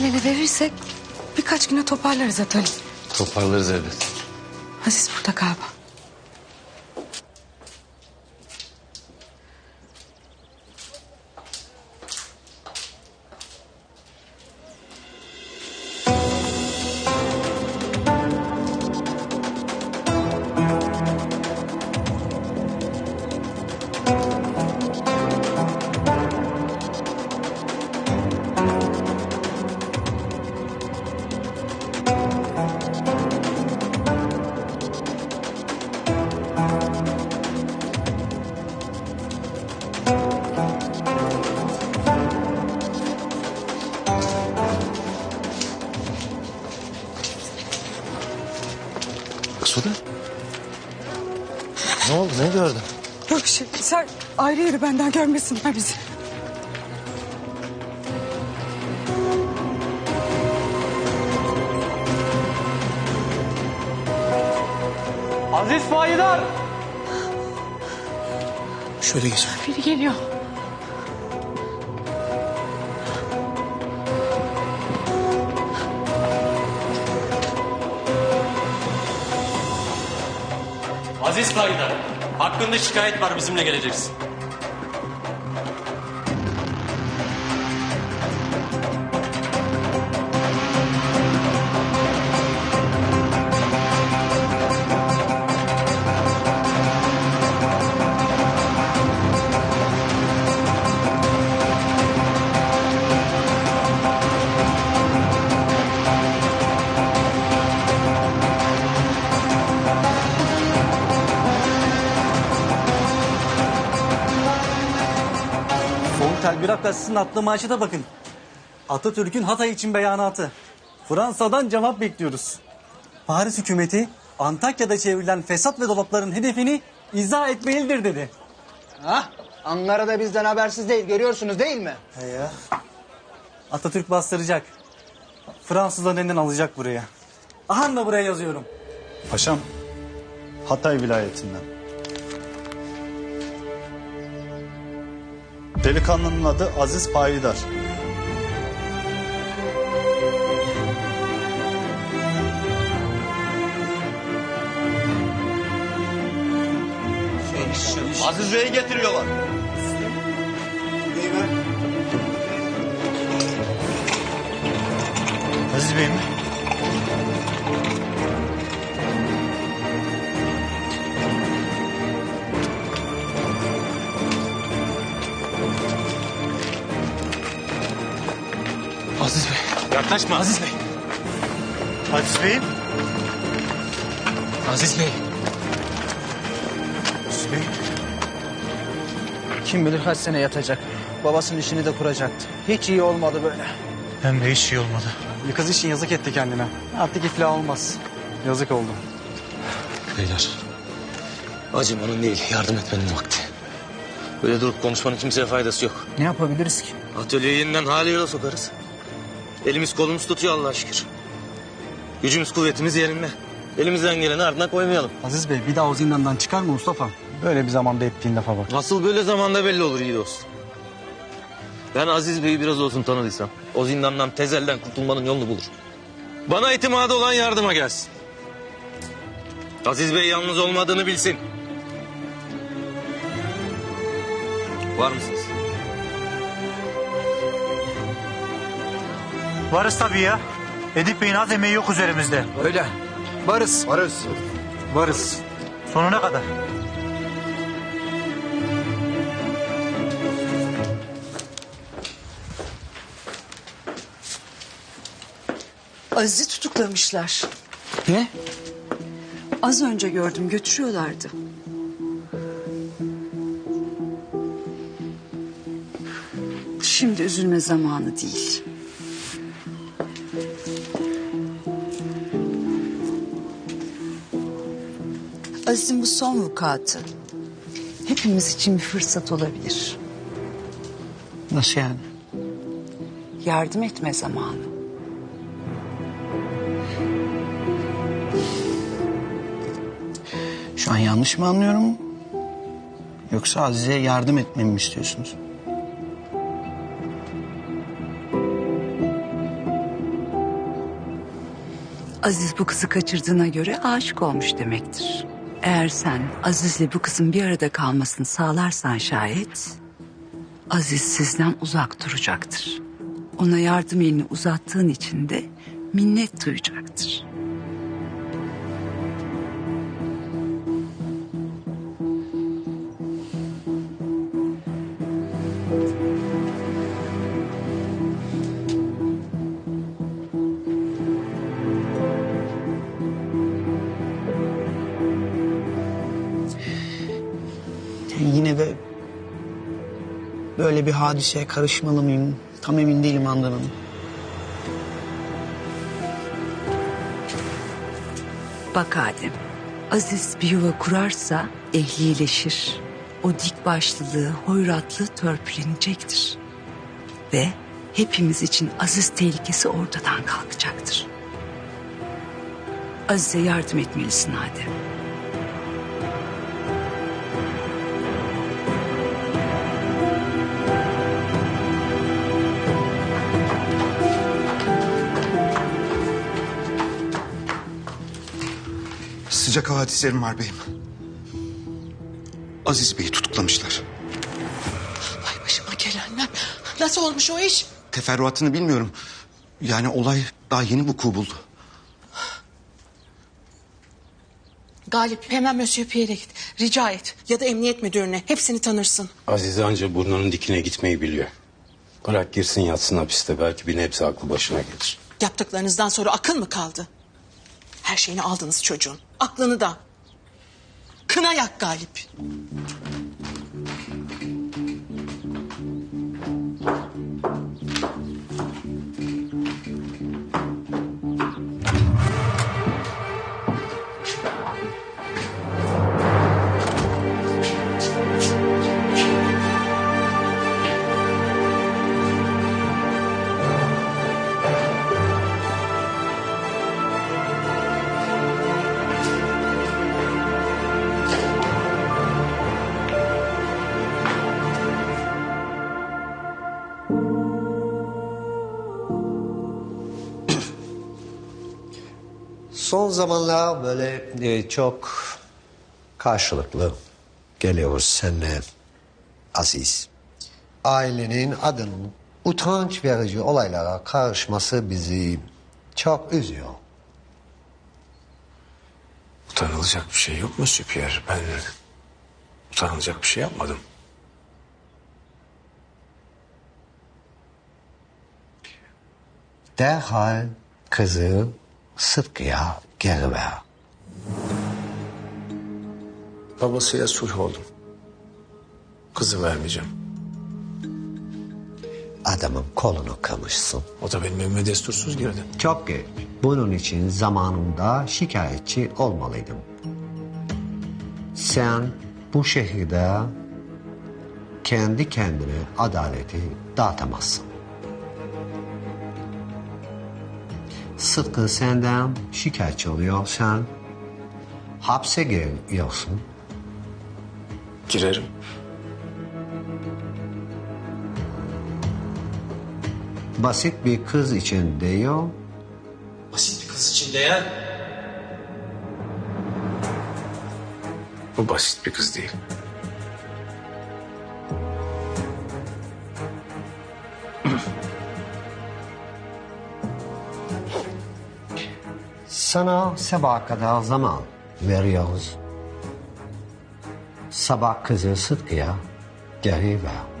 el ele verirsek birkaç güne toparlarız Atali. Toparlarız elbet. Aziz burada galiba. Sen ayrı yeri benden görmesinler bizi. Aziz Payidar! Şöyle geç. Biri geliyor. Aziz Payidar, hakkında şikayet var bizimle geleceksin. Son telgraf gazetesinin attığı maaşı da bakın. Atatürk'ün Hatay için beyanatı. Fransa'dan cevap bekliyoruz. Paris hükümeti Antakya'da çevrilen fesat ve dolapların hedefini izah etmelidir dedi. Ha? Ankara da bizden habersiz değil görüyorsunuz değil mi? He ya. Atatürk bastıracak. Fransızların elinden alacak buraya. Aha da buraya yazıyorum. Paşam, Hatay vilayetinden. Delikanlının adı Aziz Payidar. Aziz Bey'i getiriyorlar. Aziz Bey mi? Yaklaşma. Aziz Bey. Aziz Bey'im. Aziz Bey. Aziz Bey. Kim bilir kaç sene yatacak. Babasının işini de kuracaktı. Hiç iyi olmadı böyle. Hem de hiç iyi olmadı. Bir kız için yazık etti kendine. Artık iflah olmaz. Yazık oldu. Beyler. Acımanın değil, yardım etmenin vakti. Böyle durup konuşmanın kimseye faydası yok. Ne yapabiliriz ki? Atölyeyi yeniden hale yola sokarız. Elimiz kolumuz tutuyor Allah'a şükür. Gücümüz kuvvetimiz yerinde. Elimizden geleni ardına koymayalım. Aziz Bey bir daha o zindandan çıkar mı Mustafa? Böyle bir zamanda ettiğin lafa bak. Nasıl böyle zamanda belli olur iyi dost. Ben Aziz Bey'i biraz olsun tanıdıysam... ...o zindandan tezelden kurtulmanın yolunu bulur. Bana itimadı olan yardıma gelsin. Aziz Bey yalnız olmadığını bilsin. Var mısınız? Varız tabii ya. Edip Bey'in az emeği yok üzerimizde. Öyle. Varız. Varız. Varız. Sonuna kadar. Aziz'i tutuklamışlar. Ne? Az önce gördüm götürüyorlardı. Şimdi üzülme zamanı değil. Aziz'in bu son vukuatı hepimiz için bir fırsat olabilir. Nasıl yani? Yardım etme zamanı. Şu an yanlış mı anlıyorum? Yoksa Azize'ye yardım etmemi mi istiyorsunuz? Aziz bu kızı kaçırdığına göre aşık olmuş demektir. Eğer sen Aziz'le bu kızın bir arada kalmasını sağlarsan şayet... Aziz sizden uzak duracaktır. Ona yardım elini uzattığın için de minnet duyacaktır. Yine de böyle bir hadiseye karışmalı mıyım? Tam emin değilim Handan. Bak Adem, Aziz bir yuva kurarsa ehlileşir. O dik başlılığı, hoyratlığı törpülenecektir. Ve hepimiz için Aziz tehlikesi ortadan kalkacaktır. Aziz'e yardım etmelisin Adem. Sıcak havadislerim var beyim. Aziz Bey'i tutuklamışlar. Ay başıma gelenler. Nasıl olmuş o iş? Teferruatını bilmiyorum. Yani olay daha yeni vuku buldu. Galip hemen Monsieur Pierre'e git. Rica et. Ya da emniyet müdürüne. Hepsini tanırsın. Azize anca burnunun dikine gitmeyi biliyor. Bırak girsin yatsın hapiste belki bir nebze aklı başına gelir. Yaptıklarınızdan sonra akıl mı kaldı? Her şeyini aldınız çocuğun. Aklını da. Kına yak Galip. Son zamanlar böyle e, çok karşılıklı geliyoruz seninle Aziz. Ailenin adının utanç verici olaylara karışması bizi çok üzüyor. Utanılacak bir şey yok mu Pierre? Ben utanılacak bir şey yapmadım. Derhal kızı Sıtkı'ya geri ver. Babasıyla sulh oldum. Kızı vermeyeceğim. Adamın kolunu kırmışsın. O da benim evime destursuz girdi. Çok geç. Bunun için zamanında şikayetçi olmalıydın. Sen bu şehirde kendi kendine adaleti dağıtamazsın. Sıtkı senden şikayetçi oluyor. Sen hapse giriyorsun. Girerim. Basit bir kız için diyor. Basit bir kız için değer. Bu basit bir kız değil. Sana sabah kadar zaman veriyoruz. Sabah kızı Sıtkı'ya geri ver.